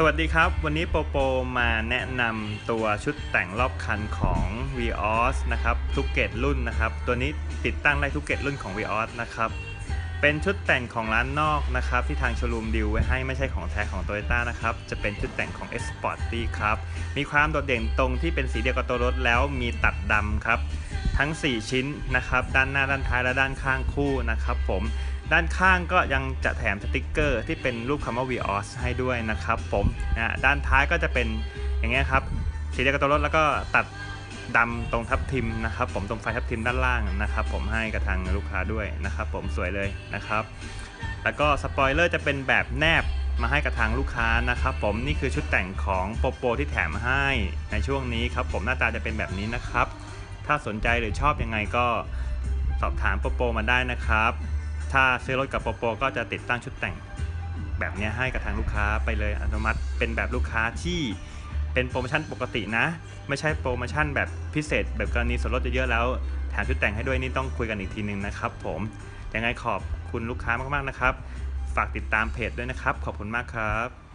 สวัสดีครับ วันนี้โปโปมาแนะนำตัวชุดแต่งรอบคันของ Vios นะครับทุกเกรดรุ่นนะครับ ตัวนี้ติดตั้งได้ทุกเกรดรุ่นของ Vios นะครับ เป็นชุดแต่งของร้านนอกนะครับ ที่ทางโชว์รูมดิวไว้ให้ไม่ใช่ของแท้ของ Toyota นะครับ จะเป็นชุดแต่งของ S Sporty ครับ มีความโดดเด่นตรงที่เป็นสีเดียวกับตัวรถแล้วมีตัดดำครับ ทั้ง 4 ชิ้นนะครับ ด้านหน้าด้านท้ายและด้านข้างคู่นะครับผม ด้านข้างก็ยังจะแถมสติกเกอร์ที่เป็นรูปคำว่า Vios ให้ด้วยนะครับผมนะด้านท้ายก็จะเป็นอย่างเงี้ยครับสีเดียวกับตัวรถแล้วก็ตัดดำตรงทับทิมนะครับผมตรงไฟทับทิมด้านล่างนะครับ ผมให้กับทางลูกค้าด้วยนะครับ ผมสวยเลยนะครับ แล้วก็สปอยเลอร์จะเป็นแบบแนบมาให้กับทางลูกค้านะครับ ผมนี่คือชุดแต่งของโปโปที่แถมให้ในช่วงนี้ครับ ผมหน้าตาจะเป็นแบบนี้นะครับ ถ้าสนใจหรือชอบยังไงก็สอบถามโปโปมาได้นะครับ ถ้าซื้อรถกับโปโปก็จะติดตั้งชุดแต่งแบบนี้ให้กับทางลูกค้าไปเลยอัตโนมัติเป็นแบบลูกค้าที่เป็นโปรโมชั่นปกตินะ ไม่ใช่โปรโมชั่นแบบพิเศษ แบบกรณีส่วนลดเยอะๆแล้วแถมชุดแต่งให้ด้วยนี่ต้องคุยกันอีกทีหนึ่งนะครับ ผมยังไงขอบคุณลูกค้ามากๆนะครับ ฝากติดตามเพจด้วยนะครับ ขอบคุณมากครับ